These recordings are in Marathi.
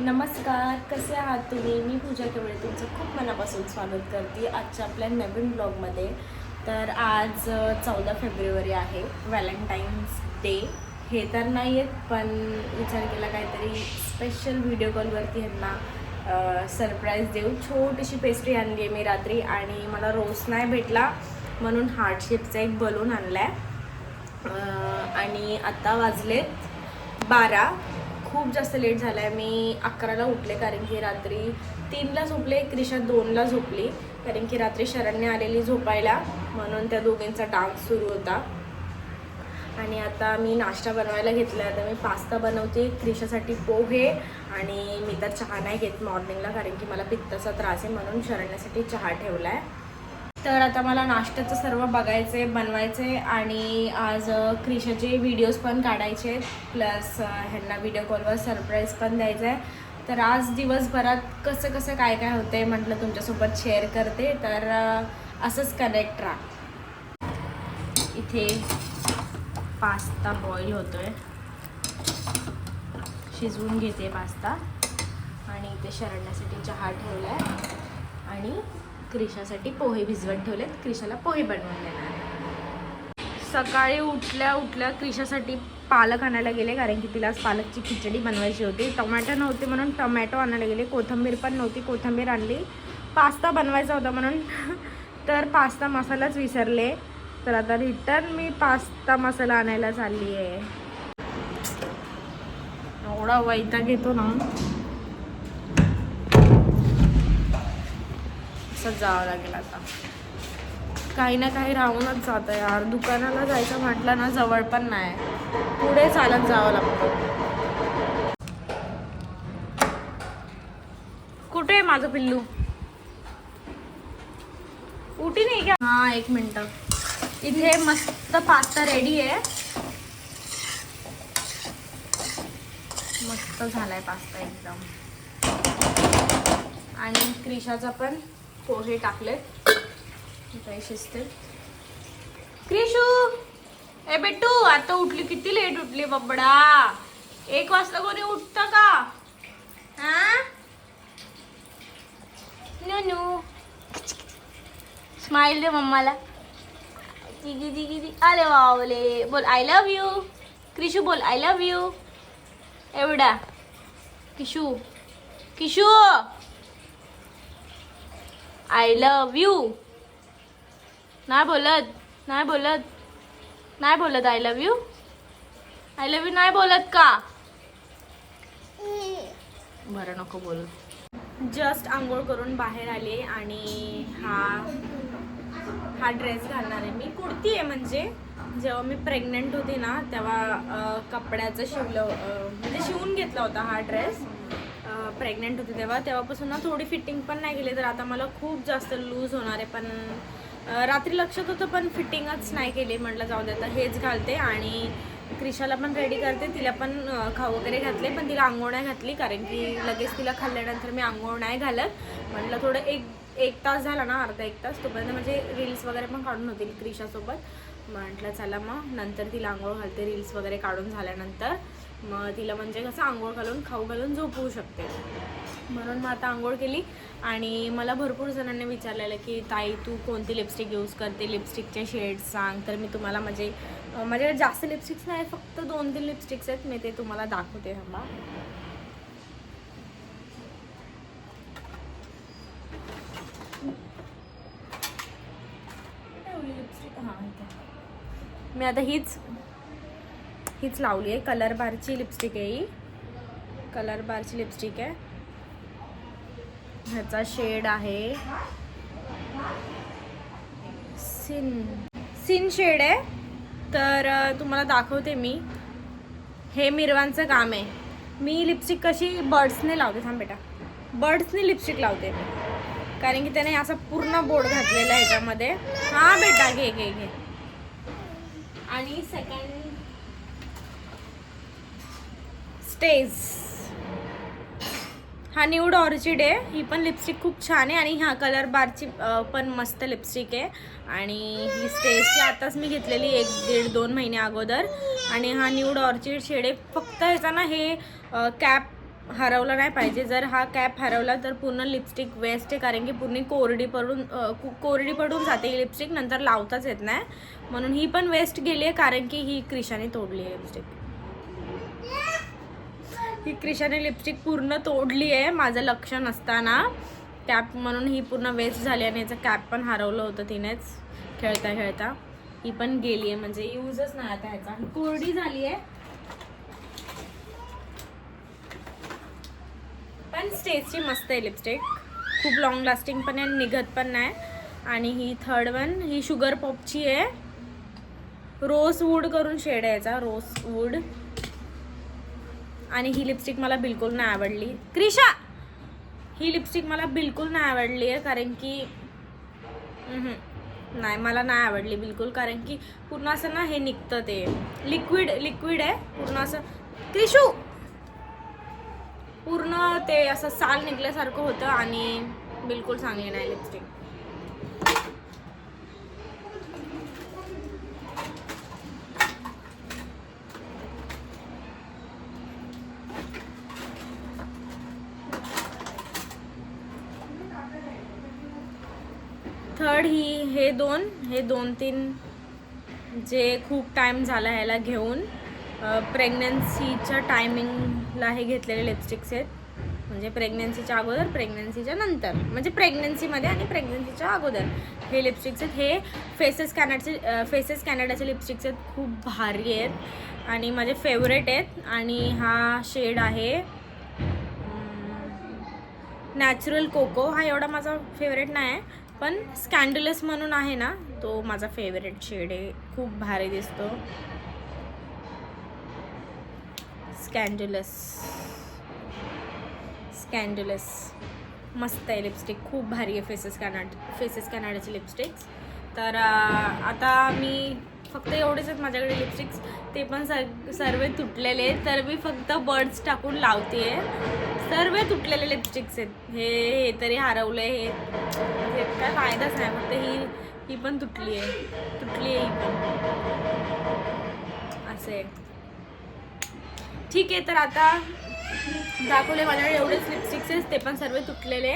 नमस्कार कसे आहात तुम्ही? मी पूजा केवळे तुमचं खूप मनापासून स्वागत करते आजच्या आपल्या नवीन ब्लॉगमध्ये. तर आज चौदा फेब्रुवारी आहे व्हॅलेंटाईन्स डे. हे तर नाही आहेत पण विचार केला काहीतरी स्पेशल व्हिडिओ कॉलवरती ह्यांना सरप्राईज देऊ. छोटीशी पेस्ट्री आणली आहे मी रात्री आणि मला रोज नाही भेटला म्हणून हार्ट शेपचा एक बलून आणला आहे आणि आत्ता वाजलेत बारा. खूप जास्त लेट झाला आहे मी अकराला उठले कारण की रात्री तीनला झोपले क्रिशा दोनला झोपली कारण की रात्री शरण्य आलेली झोपायला. म्हणून त्या दोघींचा डान्स सुरू होता. आणि आता मी नाश्ता बनवायला घेतला आता मी पास्ता बनवते. क्रिशासाठी पोहे आणि मी तर चहा नाही घेत मॉर्निंगला कारण की मला पित्ताचा त्रास आहे म्हणून शरण्यासाठी चहा ठेवला आहे तर आता मला नाश्त्याचं सर्व बघायचे बनवायचे आणि आज क्रिशाचे व्हिडिओज पण काढायचे. प्लस ह्यांना व्हिडिओ कॉलवर सरप्राईज पण द्यायचं आहे तर आज दिवसभरात कसं कसं काय काय होतंय म्हटलं तुमच्यासोबत शेअर करते. तर असंच कनेक्ट राहा. इथे पास्ता बॉईल होतोय. शिजवून घेते पास्ता आणि इथे शरडण्यासाठी चहा ठेवला आहे आणि क्रिशासाठी पोहे भिजवत ठेवलेत. क्रिशाला पोहे बनवून देणार सकाळी उठल्या उठल्या क्रिशासाठी पालक आणायला गेले कारण की तिला आज पालकची खिचडी बनवायची होती. टोमॅटो नव्हते म्हणून टोमॅटो आणायला गेले. कोथिंबीर पण नव्हती. कोथिंबीर आणली. पास्ता बनवायचा होता म्हणून. तर पास्ता मसालाच विसरले. तर आता रिटर्न मी पास्ता मसाला आणायला चालली आहे एवढा वैताग घेतो ना. असंच जावं लागेल आता. काही ना काही राहूनच जातं यार. दुकानाला जायचं म्हटलं ना जवळ पण नाही. पुढे चालत जावं लागतं. कुठे आहे माझं पिल्लू? उठी नाही का हा एक मिनिट. इथे मस्त पास्ता रेडी आहे. मस्त झालाय पास्ता एकदम. आणि क्रिशाचा पण पोहे टाकले. काही शिजते. क्रिशू! ए बेटू आता उठली किती लेट उठली बबडा. एक वाजता कोणी उठतं का? हा? नो स्माइल दे मम्माला. दिगी दिगी दी अरे वावले. बोल आय लव्ह यू क्रिशू बोल आय लव्ह यू एवढा. Kishu. Kishu! I love you. नाही बोलत नाही बोलत नाही बोलत I love you. I love you नाही बोलत का? बरं नको बोल. जस्ट आंघोळ करून बाहेर आले आणि हा हा ड्रेस घालणार आहे. मी कुर्ती आहे म्हणजे. जेव्हा मी प्रेग्नंट होते ना तेव्हा कपड्याचं शिवलं म्हणजे शिवून घेतला होता हा ड्रेस प्रेग्नंट होते तेव्हा. तेव्हापासून ना थोडी फिटिंग पण नाही केली तर आता मला खूप जास्त लूज होणार आहे. पण रात्री लक्षात होतं पण फिटिंगच नाही केली. म्हटलं जाऊ दे आता हेच घालते. आणि क्रिशाला पण रेडी करते. तिला पण खाऊ वगैरे घातले पण तिला आंघोळ नाही घातली. कारण की लगेच तिला खाल्ल्यानंतर मी आंघोळ नाही घालत. म्हटलं थोडं एक एक तास झाला ना अर्धा एक तास. तोपर्यंत म्हणजे रील्स वगैरे पण काढून होतील क्रिशासोबत. म्हटलं चला मग. नंतर तिला आंघोळ घालते रील्स वगैरे काढून झाल्यानंतर. मग तिला म्हणजे कसं आंघोळ घालून खाऊ घालून झोपवू शकते. म्हणून मग आता आंघोळ केली आणि मला भरपूर जणांनी विचारलेलं की ताई तू कोणती लिपस्टिक यूज करते? लिपस्टिकचे शेड्स सांग. तर मी तुम्हाला म्हणजे माझ्याकडे जास्त लिपस्टिक्स नाही फक्त दोन तीन लिपस्टिक्स आहेत. मी ते तुम्हाला दाखवते थांबा. मी आता हीच हीच लावली आहे. कलर बारची लिपस्टिक आहे ही. कलर बारची लिपस्टिक आहे. ह्याचा शेड आहे. सिन सिन शेड आहे. तर तुम्हाला दाखवते मी. हे मिरवांचं काम आहे. मी लिपस्टिक कशी बर्ड्सने लावते थांब बेटा. बर्ड्सने लिपस्टिक लावते. कारण की त्याने असा पूर्ण बोर्ड घातलेला आहे ह्याच्यामध्ये हां बेटा घे घे घे. आणि सेकंड स्टेज. हा न्यूड ऑर्चिड आहे. ही पण लिपस्टिक खूप छान आहे आणि ह्या कलर बारची पण मस्त लिपस्टिक आहे. आणि ही स्टेजची आताच मी घेतलेली एक दीड दोन महिने अगोदर. आणि हा न्यूड ऑर्चिड शेड आहे. फक्त ह्याचा ना हे कॅप हरवला नाही पाहिजे. जर हा कॅप हरवला तर पूर्ण लिपस्टिक वेस्ट आहे. कारण की पूर्ण कोरडी पडून कोरडी पडून जाते ही लिपस्टिक नंतर लावताच येत नाही. म्हणून ही पण वेस्ट गेली आहे कारण की ही क्रिशाने तोडली आहे लिपस्टिक ही क्रिशाने लिपस्टिक पूर्ण तोडली आहे माझं लक्ष नसताना. कॅप म्हणून ही पूर्ण वेस्ट झाली आणि याचं कॅप पण हरवलं होतं तिनेच. खेळता खेळता. ही पण गेली आहे. म्हणजे यूजच नाही आता ह्याचा. कोरडी झाली आहे. पण स्टेजची मस्त आहे लिपस्टिक खूप लॉंग लास्टिंग पण आहे निघत पण नाही. आणि ही थर्ड वन ही शुगर पॉपची आहे. रोज वूड करून शेड आहे याचा रोज वूड आणि ही लिपस्टिक मला बिलकुल नाही आवडली. क्रिशा! ही लिपस्टिक मला बिलकुल नाही आवडली आहे कारण की नाही मला नाही आवडली बिलकुल कारण की पूर्ण असं ना हे निघतं ते. लिक्विड लिक्विड आहे पूर्ण असं. क्रिशू! पूर्ण ते असं साल निघल्यासारखं होतं आणि बिलकुल चांगली नाही लिपस्टिक थर्ड ही हे दोन हे दोन तीन जे खूप टाईम झाला ह्याला घेऊन प्रेग्नन्सीच्या टायमिंगला हे घेतलेले लिपस्टिक्स आहेत. म्हणजे प्रेग्नन्सीच्या अगोदर प्रेग्नन्सीच्या नंतर. म्हणजे प्रेग्नन्सीमध्ये आणि प्रेग्नन्सीच्या अगोदर. हे लिपस्टिक्स आहेत. हे फेसेस कॅनडाचे फेसेस कॅनडाचे लिपस्टिक्स आहेत. खूप भारी आहेत. आणि माझे फेवरेट आहेत. आणि हा शेड आहे नॅचरल कोको हा एवढा माझा फेवरेट नाही आहे. पण स्कॅन्डलस म्हणून आहे ना तो माझा फेवरेट शेड आहे. खूप भारी दिसतो. स्कॅन्डलस. स्कॅन्डलस. मस्त आहे लिपस्टिक खूप भारी आहे फेसेस कॅनड फेसेस कॅनडाची लिपस्टिक्स तर आता मी फक्त एवढेच आहेत माझ्याकडे लिपस्टिक्स ते पण सर सर्व तुटलेले आहेत. तर मी फक्त बर्ड्स टाकून लावते आहे सर्व तुटलेले लिपस्टिक्स आहेत. हे हे तरी हरवलं हे हे काय फायदाच नाही. फक्त ही ही पण तुटली आहे तुटली आहे ही पण. असं आहे. ठीक आहे तर आता दाखवले माझ्याकडे एवढेच लिपस्टिक्स आहेत ते पण सर्व तुटलेले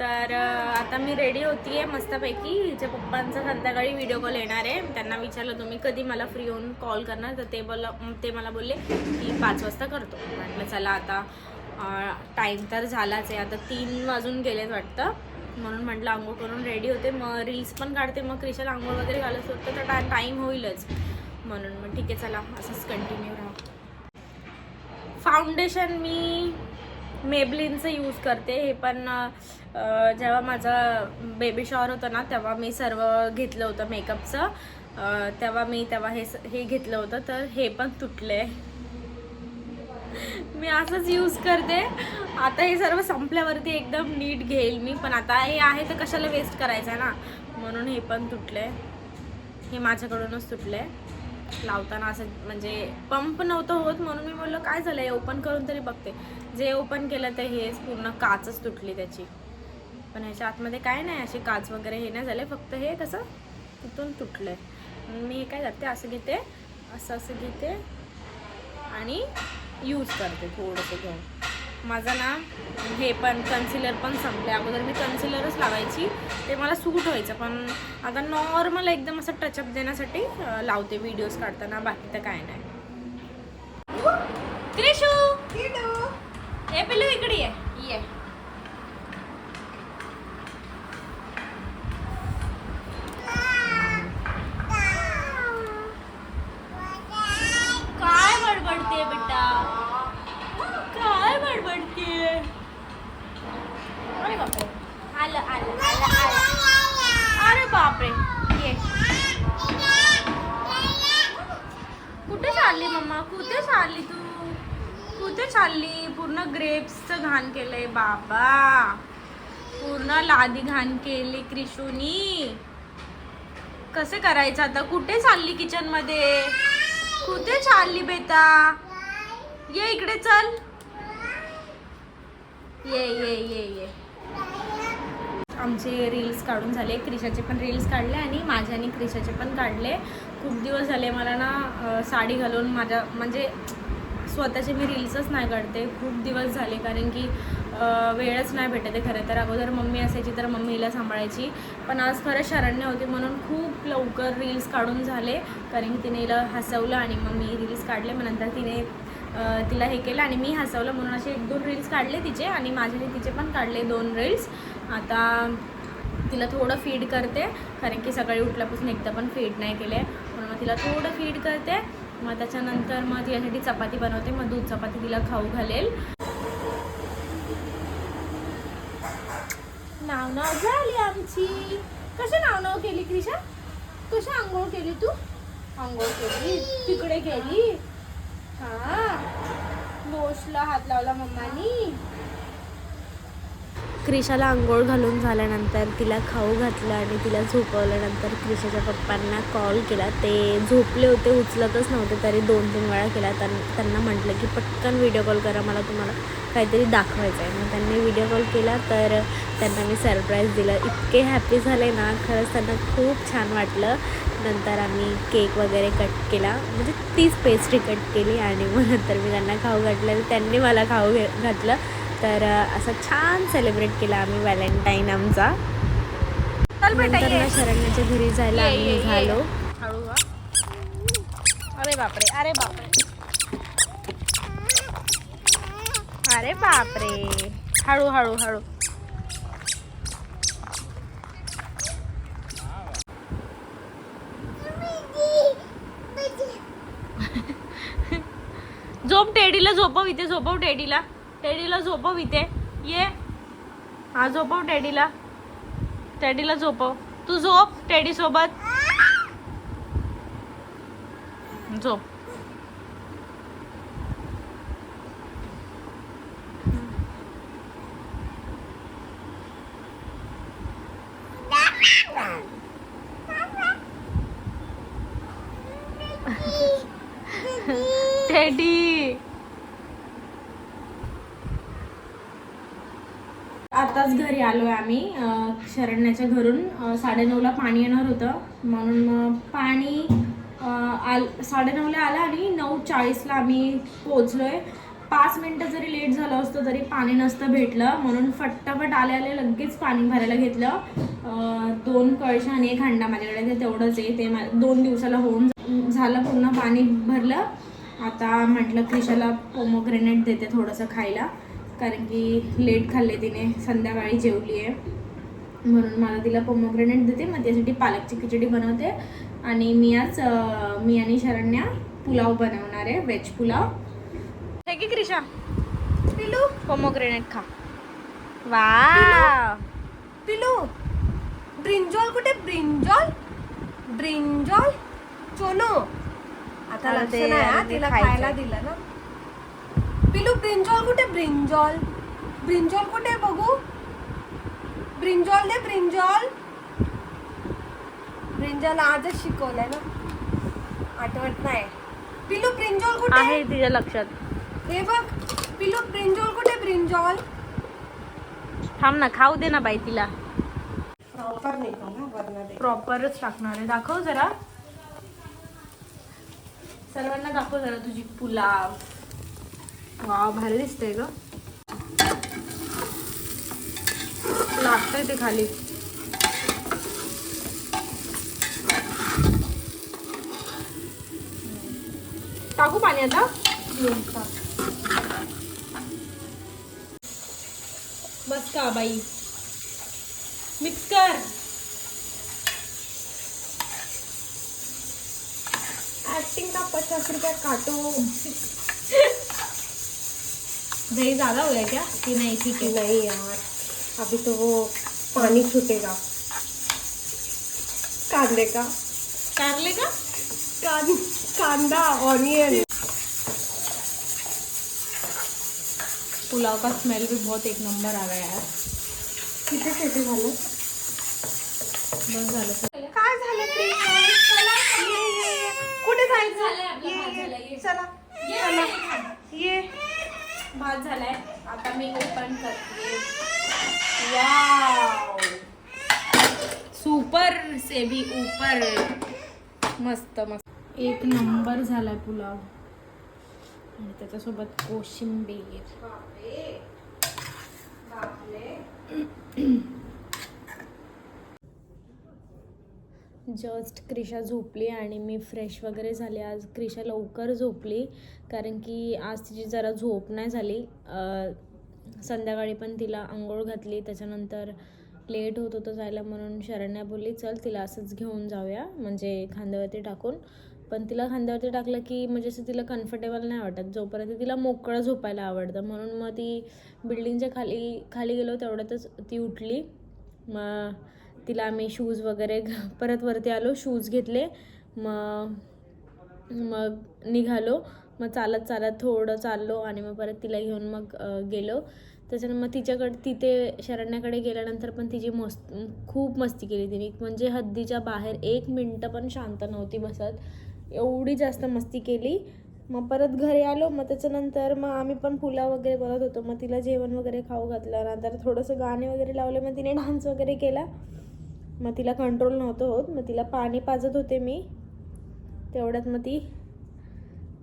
तर आता मी रेडी होती आहे मस्तपैकी. हिच्या पप्पांचा संध्याकाळी व्हिडिओ कॉल येणार आहे. त्यांना विचारलं तुम्ही कधी मला फ्री होऊन कॉल करणार? तर ते बोला ते मला बोलले की पाच वाजता करतो. म्हटलं चला आता टाईम तर झालाच आहे. आता तीन वाजून गेलेत वाटतं. म्हणून म्हटलं आंघोळ करून रेडी होते. मग रील्स पण काढते. मग क्रिशाला आंघोळ वगैरे घालत होतं. तर टा टाईम होईलच. म्हणून मग ठीक आहे चला असंच कंटिन्यू राहा. फाउंडेशन मी मेबलिनचं यूज करते. हे पण जेव्हा माझं बेबी शॉवर होतं ना तेव्हा मी सर्व घेतलं होतं मेकअपचं तेव्हा मी तेव्हा हे स- हे घेतलं होतं तर हे पण तुटले मी असंच यूज करते. आता हे सर्व संपल्यावरती एकदम नीट घेईल मी पण आता हे आहे तर कशाला वेस्ट करायचं आहे ना? म्हणून हे पण तुटले हे माझ्याकडूनच तुटले लावताना असं म्हणजे पंप नव्हतं होत म्हणून मी बोललो काय झालं? हे ओपन करून तरी बघते. जे ओपन केलं तर हेच पूर्ण काचच तुटली त्याची. पण ह्याच्या आतमध्ये काय नाही अशी काच वगैरे हे नाही झाले फक्त हे कसं तिथून तुटलंय. म्हणून मी हे काय करते असं घेते असं असं घेते आणि यूज करते थोडंसं घेऊन. माझं ना हे पण कन्सिलर पण संपले अगोदर मी कन्सिलरच लावायची. ते मला सूट व्हायचं. पण आता नॉर्मल एकदम असं टचअप देण्यासाठी लावते व्हिडिओज काढताना. बाकी तर काय नाही. क्रिशू हे पिलू इकडे ये. चालली तू? कुठे चालली. पूर्ण ग्रेप्सचं घाण केलंय बाबा. पूर्ण लादी घाण केली क्रिशूनी कसे करायचं आता? कुठे चालली किचनमध्ये? कुठे चालली बेटा? ये इकडे चल. ये ये ये ये. आमचे रील्स काढून झाले. क्रिशाचे पण रील्स काढले आणि माझ्या आणि क्रिशाचे पण काढले. खूप दिवस झाले मला ना साडी घालून माझ्या म्हणजे स्वतःचे मी रील्सच नाही काढते. खूप दिवस झाले कारण की वेळच नाही भेटत खरं तर. अगोदर मम्मी असायची तर मम्मीला सांभाळायची. पण आज खरं शरण्य होते म्हणून खूप लवकर रील्स काढून झाले. कारण की तिने हिला हसवलं आणि मग मी रील्स काढले. मग नंतर तिने तिला हे केलं आणि मी हसवलं म्हणून असे एक दोन रील्स काढले तिचे आणि माझ्याने तिचे पण काढले दोन रील्स. आता तिला थोडं फीड करते. कारण की सकाळी उठल्यापासून एकदा पण फीड नाही केले. म्हणून मग तिला थोडं फीड करते. मग त्याच्यानंतर मग तिच्यासाठी चपाती बनवते मग दूध चपाती तिला खाऊ घालेल. नाव नाव झाली आमची. कशा नाव नाव केली क्रिशा? कशा आंघोळ केली तू? आंघोळ केली. तिकडे गेली? हा. नोशला हात लावला मम्मानी. क्रिशाला आंघोळ घालून झाल्यानंतर तिला खाऊ घातलं आणि तिला झोपवल्यानंतर क्रिशाच्या पप्पांना कॉल केला. ते झोपले होते उचलतच नव्हते तरी दोन तीन वेळा केला. त्यां त्यांना म्हटलं की पटकन व्हिडिओ कॉल करा मला तुम्हाला काहीतरी दाखवायचं आहे मग त्यांनी व्हिडिओ कॉल केला तर त्यांना मी सरप्राईज दिलं. इतके हॅपी झाले ना खरंच त्यांना खूप छान वाटलं. नंतर आम्ही केक वगैरे कट केला. म्हणजे तीच पेस्ट्री कट केली आणि मग नंतर मी त्यांना खाऊ घातलं त्यांनी मला खाऊ घे घातलं. तर असं छान सेलिब्रेट केला आम्ही व्हॅलेंटाईन आमचा. नंतर ना शरण्याच्या घरी जायला आम्ही निघालो. हळू अरे बापरे अरे बापरे. अरे बापरे. हळू हळू हळू. झोप टेडीला झोपव इथे झोपव टेडीला. टेडीला झोपव इथे. ये. हा झोपव टेडीला. टेडीला झोपव. तू झोप टेडी सोबत. झोप. टेडी आताच घरी आलो आहे आम्ही शरण्याच्या घरून साडे साडेनऊला पाणी येणार होतं. म्हणून मग पाणी आल आल साडेनऊला आलं आणि नऊ चाळीसला आम्ही पोचलोय पाच मिनटं जरी लेट झालं असतं तरी पाणी नसतं भेटलं. म्हणून फटाफट आले आले लगेच पाणी भरायला घेतलं. दोन कळशा आणि एक हंडा माझ्याकडे ते तेवढंच आहे. ते मा- दोन दिवसाला होऊन झालं पूर्ण पाणी भरलं. आता म्हटलं क्रिशाला पोमोग्रेनेट देते थोडंसं खायला. कारण की लेट खाल्ले तिने संध्याकाळी जेवली आहे म्हणून मला तिला पोमोग्रेनेट देते मग त्यासाठी पालकची खिचडी बनवते. आणि मी आज मी आणि शरण्या पुलाव बनवणार आहे व्हेज पुलाव. हे की क्रिशा? पिलू. पोमोग्रेनेट खा. वा पिलू. ब्रिंजॉल कुठे? ब्रिंजॉल ब्रिंजॉल चोनो. आता लक्ष नाही तिला. खायला दिलं ना. पिलू ब्रिंजॉल कुठे? ब्रिंजॉल. ब्रिंजॉल कुठे बघू? ब्रिंजॉल दे ब्रिंजॉल. ब्रिंजॉल आजच शिकवलंय ना. आठवत नाही. पिलू ब्रिंजॉल कुठे? आहे तिच्या लक्षात. हे बघ. पिलू ब्रिंजॉल कुठे? ब्रिंजॉल. थांब ना खाऊ दे ना बाई तिला. प्रॉपर नाही ना प्रॉपरच टाकणार आहे. दाखव जरा. सर्वांना दाखव जरा तुझी पुलाव. वा भारी दिसतंय ग. लागतंय ते खाली. टाकू पाणी आता? बस का बाई? मिक्स कर. ऍक्टिंग का पचास रुपया काटो. दही ज़्यादा हो गया क्या? कि नहीं ठीक है। नहीं यार अभी तो वो पानी छूटेगा। कांदे का कारले का कान कांदा ऑनियन। पुलाव का स्मेल भी बहुत एक नंबर आ रहा है यार। किती किती झालं? बस झालं सर काय झालं. कुठे जायचं? ये, ये. चला. चला. ये. भात झालाय. आता मी ओपन करते. वाव सुपर से भी ऊपर मस्त मस्त. एक नंबर झालाय पुलाव. आणि त्याच्यासोबत कोशिंबीर बापरे बापरे जस्ट क्रिशा झोपली आणि मी फ्रेश वगैरे झाले. आज क्रिशा लवकर झोपली कारण की आज तिची जरा झोप नाही झाली. संध्याकाळी पण तिला आंघोळ घातली त्याच्यानंतर लेट होत होतं जायला म्हणून शरण्या बोलली चल तिला असंच घेऊन जाऊया म्हणजे खांद्यावरती टाकून. पण तिला खांद्यावरती टाकलं की म्हणजे असं तिला कम्फर्टेबल नाही वाटत. जोपर्यंत तिला मोकळं झोपायला आवडतं. म्हणून मग ती बिल्डिंगच्या खाली खाली गेलो तेवढ्यातच ती उठली. मग तिला आम्ही शूज वगैरे घ- परत वरती आलो शूज घेतले. मग मग निघालो. मग चालत चालत थोडं चाललो आणि मग परत तिला घेऊन मग गेलो. त्याच्यानं मग तिच्याकडे तिथे शरण्याकडे गेल्यानंतर पण तिची मस्त खूप मस्ती केली तिने. म्हणजे हद्दीच्या बाहेर एक मिनटं पण शांत नव्हती बसत. एवढी जास्त मस्ती केली. मग परत घरी आलो. मग त्याच्यानंतर मग आम्ही पण पुलाव वगैरे बनवत होतो. मग तिला जेवण वगैरे खाऊ घातलं. नंतर थोडंसं गाणे वगैरे लावले. मग तिने डान्स वगैरे केला. मग तिला कंट्रोल नव्हतं होत. मग तिला पाणी पाजत होते मी. तेवढ्यात मग ती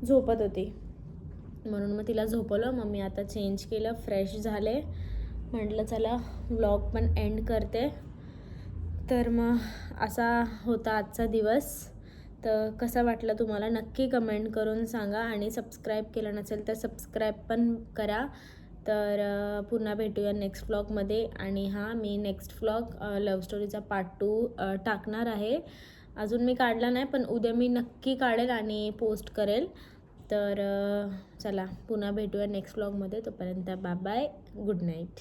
झोपत होती. म्हणून मग तिला झोपवलं. मग मी आता चेंज केलं. फ्रेश झाले. म्हटलं चला व्लॉग पण एंड करते. तर मग असा होता आजचा दिवस. तर कसा वाटला तुम्हाला? नक्की कमेंट करून सांगा. आणि सबस्क्राईब केलं नसेल तर सबस्क्राईब पण करा. तर पुन्हा भेटूया नेक्स्ट व्लॉगमध्ये आणि हां मी नेक्स्ट व्लॉग लव्ह स्टोरीचा पार्ट टू टाकणार आहे. अजून मी काढला नाही पण उद्या मी नक्की काढेल आणि पोस्ट करेल. तर चला पुन्हा भेटूया नेक्स्ट व्लॉगमध्ये तोपर्यंत बाय बाय गुड नाईट